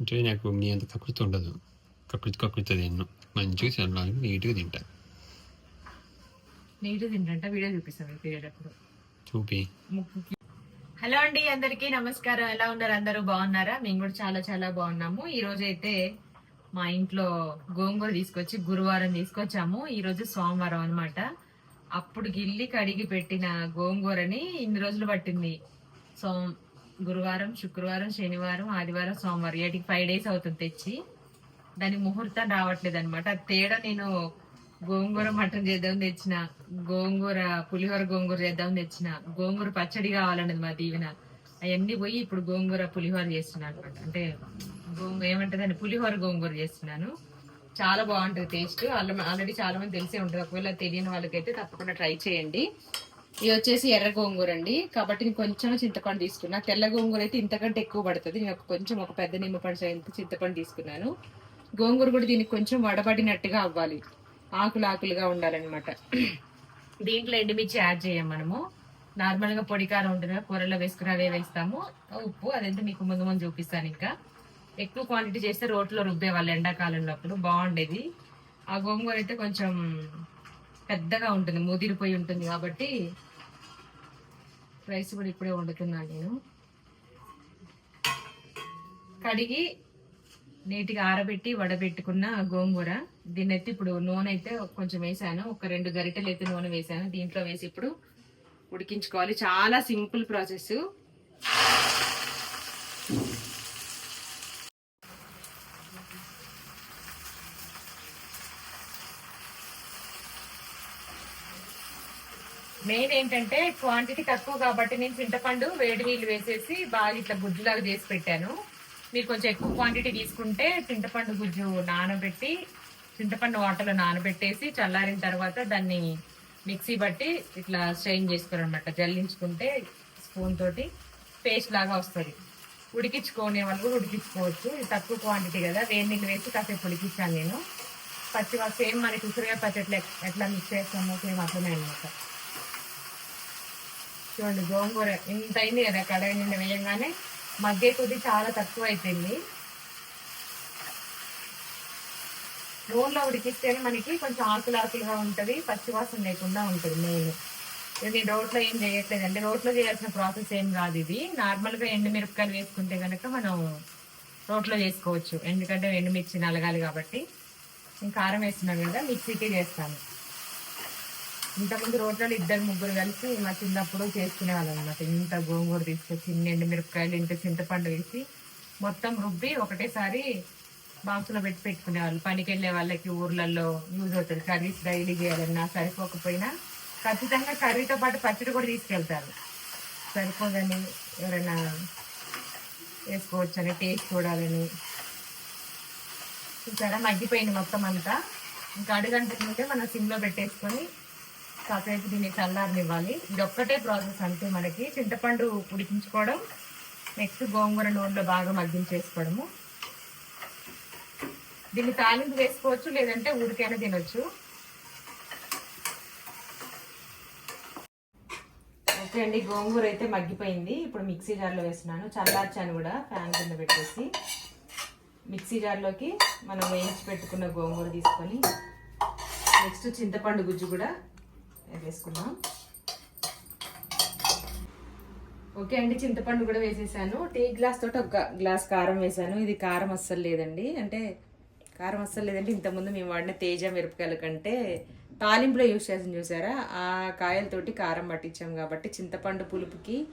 అంటే నాకు నీ అంత కకృతి ఉండదు. కకృతి కకృతి తిన్ను మంచిగా చల్లాలి నీట్గా తింటా. నీట్ తింటంట వీడియో చూపిస్తాను తినేటప్పుడు. చూపి. హలో అండి అందరికీ నమస్కారం. ఎలా ఉన్నారు అందరూ? బాగున్నారా? మేము కూడా చాలా చాలా బాగున్నాము. ఈ రోజు అయితే మా ఇంట్లో గోంగూర తీసుకొచ్చి గురువారం తీసుకొచ్చాము. ఈ రోజు సోమవారం అన్నమాట. అప్పుడు గిల్లి కడిగి పెట్టిన గోంగూరని ఇన్ని రోజులు పట్టింది. సో గురువారం శుక్రవారం శనివారం ఆదివారం సోమవారం ఏటికి ఫైవ్ డేస్ అవుతుంది తెచ్చి. దాని ముహూర్తం రావట్లేదు అనమాట తేడా నేను గోంగూర మటన్ చేద్దాం తెచ్చిన గోంగూర పులిహోర గోంగూర చేద్దాం తెచ్చిన గోంగూర పచ్చడి కావాలన్నది మా దీవెన. అవన్నీ పోయి ఇప్పుడు గోంగూర పులిహోర చేస్తున్నాను అనమాట అంటే గోంగూర ఏమంటది పులిహోర గోంగూర చేస్తున్నాను. చాలా బాగుంటుంది టేస్ట్. ఆల్రెడీ చాలా మంది తెలిసే ఉంటుంది ఒకవేళ తెలియని వాళ్ళకైతే తప్పకుండా ట్రై చేయండి. ఇది వచ్చేసి ఎర్ర గోంగూర అండి. కాబట్టి నేను కొంచెం చింతపండు తీసుకున్నా. తెల్ల గోంగూర అయితే ఇంతకంటే ఎక్కువ పడుతుంది. నేను కొంచెం ఒక పెద్ద నిమ్మపండు సైజు చింతపండు తీసుకున్నాను. గోంగూర కూడా దీనికి కొంచెం వడబడినట్టుగా అవ్వాలి. ఆకులు ఆకులుగా ఉండాలన్నమాట. దీంట్లో ఎండుమిర్చి యాడ్ చేయం మనము. నార్మల్గా పొడి కారం ఉంటుంది కదా, కూరలో వేసుకుని అవే వేస్తాము. ఉప్పు అదంతా మీకు ముందు ముందు చూపిస్తాను ఇంకా. ఎక్కువ క్వాంటిటీ చేస్తే రోట్లో రుబ్బే వాళ్ళు ఎండాకాలంలో అప్పుడు బాగుండేది. ఆ గోంగూర అయితే కొంచెం పెద్దగా ఉంటుంది ముదిరిపోయి ఉంటుంది కాబట్టి రైస్ కూడా ఇప్పుడే వండుతున్నాను నేను. కడిగి నీటిగా ఆరబెట్టి వడబెట్టుకున్న గోంగూర. దీన్ని అయితే ఇప్పుడు నూనె అయితే కొంచెం వేసాను. ఒక రెండు గరిటెలు అయితే నూనె వేసాను. దీంట్లో వేసి ఇప్పుడు ఉడికించుకోవాలి. చాలా సింపుల్ ప్రాసెస్. మెయిన్ ఏంటంటే క్వాంటిటీ తక్కువ కాబట్టి నేను చింతపండు వేడి నీళ్ళు వేసేసి బాగా ఇట్లా గుజ్జులాగా చేసి పెట్టాను. మీరు కొంచెం ఎక్కువ క్వాంటిటీ తీసుకుంటే చింతపండు గుజ్జు నానబెట్టి చింతపండు వాటర్లో నానబెట్టేసి చల్లారిన తర్వాత దాన్ని మిక్సీ బట్టి ఇట్లా స్ట్రెయిన్ చేసుకోరనమాట జల్లించుకుంటే స్పూన్ తోటి పేస్ట్ లాగా వస్తుంది. ఉడికించుకోనే వాళ్ళు కూడా ఉడికించుకోవచ్చు. ఇది తక్కువ క్వాంటిటీ కదా. వేడి నీళ్ళు వేసి కాసేపు ఉడికించాను నేను. పచ్చి సేమ్ మనకి ఉసిరిగా పచ్చి ఎట్లా ఎట్లా మిక్స్ చేస్తామో సేమ్ అట్లనే అనమాట చూడండి గోంగూర ఇంత అయింది కదా కడాయి నిండా వేయంగానే మగ్గే కొద్ది చాలా తక్కువ అయిపోయింది నూనెలో ఉడికిస్తేనే మనకి కొంచెం ఆకులు ఆకులుగా ఉంటుంది పచ్చివాసన లేకుండా ఉంటుంది మెయిన్. ఇది రోట్లో ఏం చేయట్లేదు రోట్లో చేయాల్సిన ప్రాసెస్ ఏం కాదు ఇది. నార్మల్గా ఎండుమిరపకాయలు వేసుకుంటే కనుక మనం రోట్లో చేసుకోవచ్చు. ఎందుకంటే ఎండుమిర్చి నలగాలి కాబట్టి. నేను కారం వేస్తున్నాను కదా మిక్సీకే చేస్తాను. ఇంతకుముందు రోడ్లలో ఇద్దరు ముగ్గురు కలిసి మా చిన్నప్పుడు చేసుకునే వాళ్ళం అనమాట ఇంత గోంగూర తీసుకొచ్చి ఇన్ని ఎండు మిరపకాయలు ఇంత చింతపండు వేసి మొత్తం రుబ్బి ఒకటేసారి బాక్స్లో పెట్టి పెట్టుకునేవాళ్ళు. పనికి వెళ్ళే వాళ్ళకి ఊర్లలో యూజ్ అవుతుంది. కర్రీస్ డైలీ చేయాలన్నా సరిపోకపోయినా ఖచ్చితంగా కర్రీతో పాటు పచ్చడి కూడా తీసుకెళ్తారు. సరిపోదని ఎవరైనా వేసుకోవచ్చని టేస్ట్ చూడాలని. చూసారా? మగ్గిపోయింది మొత్తం అంతా. ఇంకా అడుగంటుకుంటే మనం సిమ్లో పెట్టేసుకొని కాసేపు దీన్ని చల్లారనివ్వాలి. ఇది ఒక్కటే ప్రాసెస్ అంతే మనకి. చింతపండు ఉడికించుకోవడం నెక్స్ట్ గోంగూర నూనెలో బాగా మగ్గించేసుకోవడము. దీన్ని తాలింపు వేసుకోవచ్చు లేదంటే ఊరికైనా తినొచ్చు. ఓకే అండి గోంగూర అయితే మగ్గిపోయింది. ఇప్పుడు మిక్సీ జార్లో వేస్తున్నాను. చల్లార్చాను కూడా ఫ్యాన్ కింద పెట్టేసి. మిక్సీ జార్లోకి మనం వేయించి పెట్టుకున్న గోంగూర తీసుకొని నెక్స్ట్ చింతపండు గుజ్జు కూడా వేసుకుందాం. ఓకే అండి చింతపండు కూడా వేసేసాను. టీ గ్లాస్ తోటి ఒక గ్లాస్ కారం వేసాను. ఇది కారం అస్సలు లేదండి. అంటే కారం అస్సలు లేదంటే ఇంతకుముందు మేము వాడిన తేజ మిరపకాయల కంటే తాలింపులో యూస్ చేసాం చూసారా? ఆ కాయలతోటి కారం పట్టించాం కాబట్టి చింతపండు పులుపుకి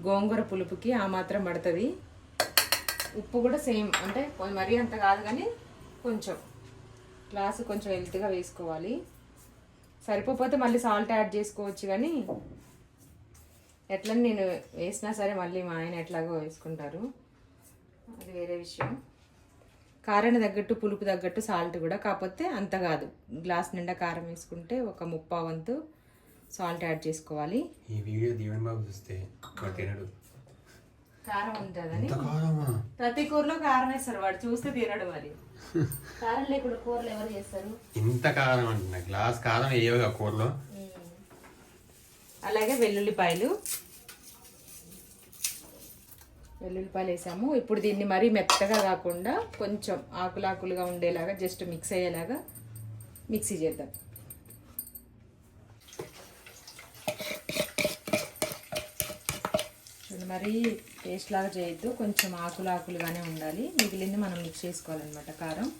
గోంగూర పులుపుకి ఆ మాత్రం పడుతుంది. ఉప్పు కూడా సేమ్. అంటే మరీ అంత కాదు కానీ కొంచెం. గ్లాసు కొంచెం హెల్త్గా వేసుకోవాలి. సరిపోతే మళ్ళీ సాల్ట్ యాడ్ చేసుకోవచ్చు కానీ ఎట్లా నేను వేసినా సరే మళ్ళీ మా ఆయన ఎట్లాగో వేసుకుంటారు. అది వేరే విషయం. కారాన్ని తగ్గట్టు పులుపు తగ్గట్టు సాల్ట్ కూడా కాకపోతే అంత కాదు. గ్లాస్ నిండా కారం వేసుకుంటే ఒక ముప్పా వంతు సాల్ట్ యాడ్ చేసుకోవాలి. ఈ వీడియో దీవెన్ బాబు చూస్తే కారం ఉంటుందని. ప్రతి కూరలో కారం వేస్తారు వాడు చూస్తే తినడు మరి. కారం లేకుండా కూరలు ఎవరు చేస్తారు? ఇంత కారం అంటున్నా గ్లాస్ కారం వేయవుగా కూరలో? అలాగే వెల్లుల్లిపాయలు. వెల్లుల్లిపాయలు వేసాము. ఇప్పుడు దీన్ని మరీ మెత్తగా కాకుండా కొంచెం ఆకులాకులుగా ఉండేలాగా జస్ట్ మిక్స్ అయ్యేలాగా మిక్సీ చేద్దాం. మరీ పేస్ట్ లాగా చేయొద్దు. కొంచెం ఆకులు ఆకులుగానే ఉండాలి. మిగిలింది మనం మిక్స్ చేసుకోవాలన్నమాట. కారం.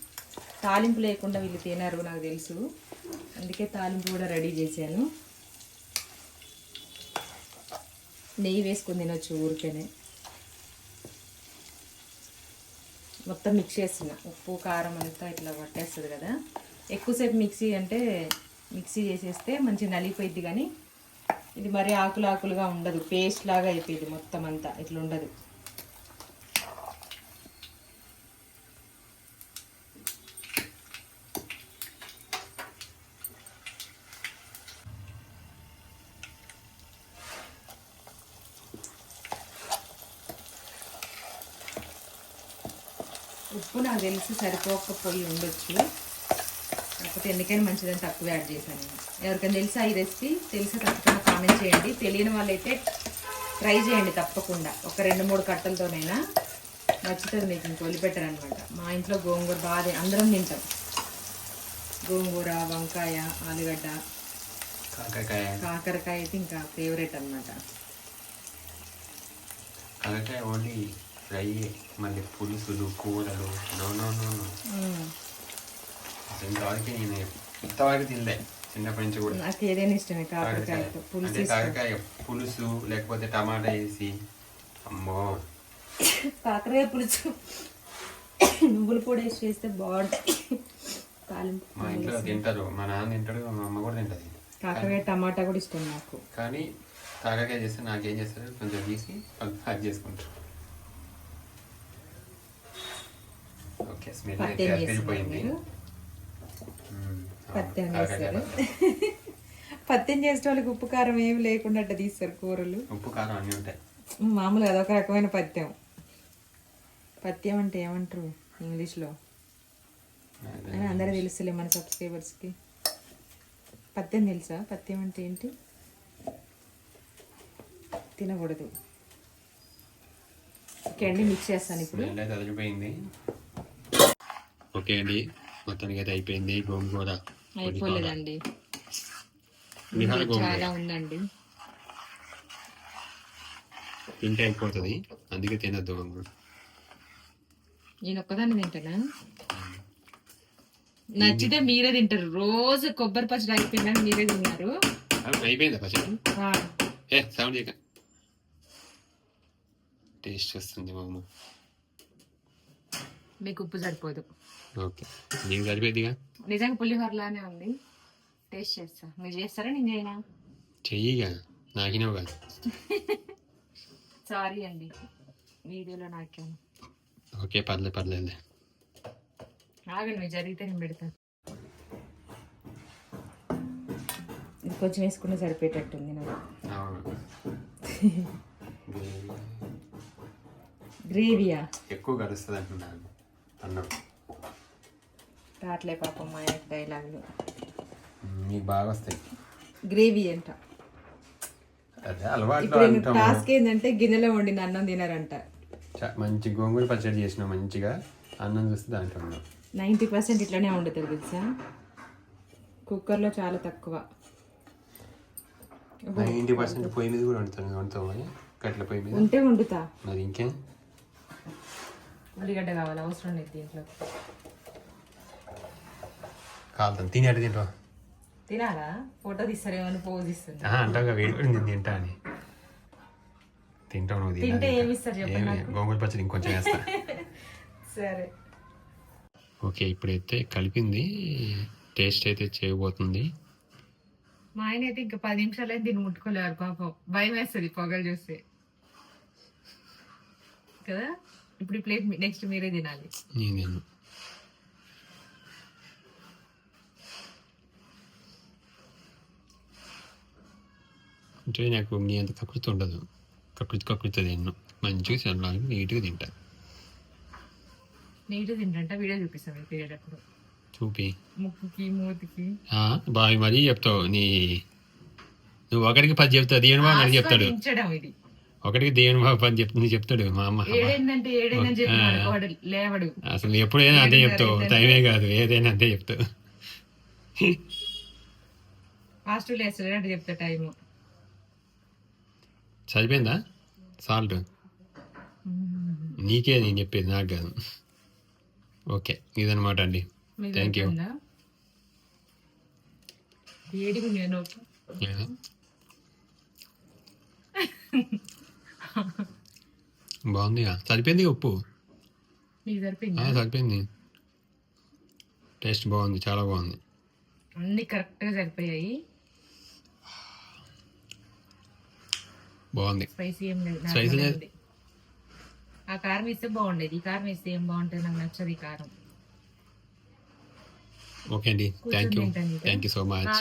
తాలింపు లేకుండా వీళ్ళు తినరు నాకు తెలుసు. అందుకే తాలింపు కూడా రెడీ చేశాను. నెయ్యి వేసుకుని తినొచ్చు ఊరికేనే. మొత్తం మిక్స్ చేసిన ఉప్పు కారం అంతా ఇట్లా పట్టేస్తుంది కదా. ఎక్కువసేపు మిక్సీ అంటే మిక్సీ చేసేస్తే మంచిగా నలిగిపోయిద్ది కానీ ఇది మరి ఆకులు ఆకులుగా ఉండదు. పేస్ట్ లాగా అయిపోయింది మొత్తం అంతా. ఇట్లా ఉండదు. ఉప్పు నాకు తెలిసి సరిపోకపోయి ఉండొచ్చు. కాకపోతే ఎందుకైనా మంచిదని తక్కువ యాడ్ చేశాను ఎవరికైనా తెలుసా ఈ రెసిపీ తెలిసి? తప్పకుండా కామెంట్ చేయండి. తెలియని వాళ్ళైతే ట్రై చేయండి తప్పకుండా. ఒక రెండు మూడు కట్టలతోనైనా నచ్చుతుంది మీకు ఇంక వదిలిపెట్టరు అనమాట మా ఇంట్లో గోంగూర బాగా అందరం తింటాం. గోంగూర వంకాయ ఆలుగడ్డ కాకరకాయ. కాకరకాయ అయితే ఇంకా ఫేవరెట్ అన్నమాట. కాకరకాయ ఓన్లీ ఫ్రై మళ్ళీ పులుసులు కూరలు. No no no. అసలు ఇంతవరకు నేను ఇంతవరకు తినలే చిన్నప్పటి నుంచి కూడా. నాకు ఏదైనా ఇష్టమే కాకరకాయ కాకరకాయతో పులుసు అంటే ఇష్టం. కాకరకాయ పులుసు లేకపోతే టమాటా వేసి. అమ్మో. కాకరకాయ పులుసు నువ్వుల పొడి వేసి చేస్తే బాగుంటుంది. తాలింపు మా ఇంట్లో తింటారు. మా నాన్న తింటాడు మా అమ్మ కూడా తింటది. కాకరకాయ టమాటా కూడా ఇష్టం నాకు. కానీ కాకరకాయ చేస్తే నాకేం చేస్తారు కొంచెం తీసి అది చేసుకుంటారు. ఓకే స్మెల్ అయితే అదిరిపోయింది కాకరకాయ చేస్తారు. పత్యం చేసే వాళ్ళకి ఉప్పు కారం ఏమి లేకుండా అట్ట తీస్తారు కూరలు. ఉప్పు కారం అన్నీ ఉంటాయి. మామూలుగా అదొక రకమైన పత్యం. పత్యం అంటే ఏమంటారు ఇంగ్లీష్లో? అందరూ తెలుసులే మన సబ్స్క్రైబర్స్కి. పత్యం తెలుసా? పత్యం అంటే ఏంటి? తినకూడదు. ఓకే అండి మిక్స్ చేస్తాను ఇప్పుడు. ఓకే అండి. మొత్తానికి అయితే అయిపోయింది గోంగూర. అయిపోలేదండి. చాలా ఉందండి. తింటే అయిపోతుంది. అందుకే తినద్దు నేను ఒక్కదాన్ని తింటానా? నచ్చితే మీరే తింటారు. రోజు కొబ్బరి పచ్చడి అయిపోయిందని మీరే తిన్నారు. అయిపోయిందా పచ్చడి? ఏ సౌండ్ చేయక. టేస్ట్ వస్తుంది మా మీకు ఉప్పు సరిపోదు. ఓకే. నీకు నిజంగా పులిహోరలానే ఉంది. టేస్ట్ చేస్తా. మీరు చేస్తారా? నేను చేయనా? చెయ్యిగా. నాకినవుగా సారీ అండి. వీడియోలో నాకాను ఓకే పర్లేదు పర్లేదు ఆగండి మీరు జరిగితే నేను పెడతాను ఇది కొంచెం వేసుకుంటే సరిపోయేటట్టుంది నాకు. గ్రేవీయా ఎక్కువ కలుస్తుంది అంటున్నాను అన్నం. రాట్లే పాపం మా డైలాగులు. మీకు బాగా వస్తాయి. గ్రేవీ అంట. అదే ఇప్పుడు అంటాము. టాస్క్ ఏంటంటే గిన్నెలో వండిన అన్నం తినారంట. చ- మంచి గోంగూర పచ్చడి చేసినాం మంచిగా అన్నం చూస్తే దాంట్లో ఉన్నాం. నైంటీ పర్సెంట్ ఇట్లానే వండుతుంది తెలుసా? కుక్కర్లో చాలా తక్కువ. నైంటీ పర్సెంట్ పొయ్యి మీద కూడా వండుతాను వండుతాము కట్ల పొయ్యి మీద? ఉంటే వండుతా. మరి ఇంకేం? ఉల్లిగడ్డ కావాలి అవసరం లేదు దీంట్లో. కాలుతాను తిని అటు తింటావా తినాలా? ఫోటో తీస్తారేమో అని పోజ్ ఇస్తుంది ఆహా, అంటావుగా వేడి నేను తింటా అని. తింటావు నువ్వు తింటే ఏమి ఇస్తారు చెప్పండి గోంగూర పచ్చడి ఇంకొంచెం వేస్తా. సరే. ఓకే ఇప్పుడైతే కలిపింది టేస్ట్ అయితే చేయబోతుంది. మా ఆయన అయితే ఇంకా పది నిమిషాలు అయితే దీన్ని ముట్టుకోలేరు పాపం. భయం వేస్తుంది పొగలు చూస్తే. కదా? ఇప్పుడు ప్లేట్ నెక్స్ట్ మీరే తినాలి. నేను అంటే నాకు నీ అంత కకృతి ఉండదు. కకృతి కకృతి తిన్ను. మంచిగా చల్లాలి నీట్గా తింటా. నీట్ తింటంట వీడియో చూపిస్తాను తినేటప్పుడు చూపి. ముక్కుకి మూతికి. ఆ, బాగా మరీ చెప్తావు. నీ నువ్వు ఒకరికి పది చెప్తావు దీని బాగా చెప్తాడు. ఒకటికి దేవుని బాబు అని చెప్తుంది చెప్తాడు మా అమ్మ. లేవడు. అసలు ఎప్పుడైనా అదే చెప్తావు. టైమే కాదు. ఏదైనా అదే చెప్తావు. చెప్తా చదిపోయిందా సాల్ట్. నీకే నేను చెప్పేది నాకు కాదు. ఓకే ఇదనమాట అండి. థ్యాంక్ యూ నేను బాగుంది సరిపోయింది ఉప్పు సరిపోయిందా టేస్ట్ బాగుంది చాలా బాగుంది అన్ని కరెక్ట్గా సరిపోయాయి బాగుంది స్పైసీ ఏం లేదు normal లేదు. ఆ కారం ఇస్తే బాగుండేది ఈ కారం ఇస్తే ఏం బాగుంటుంది నాకు నచ్చదు ఈ కారం ఓకే అండి thank you. Thank you so much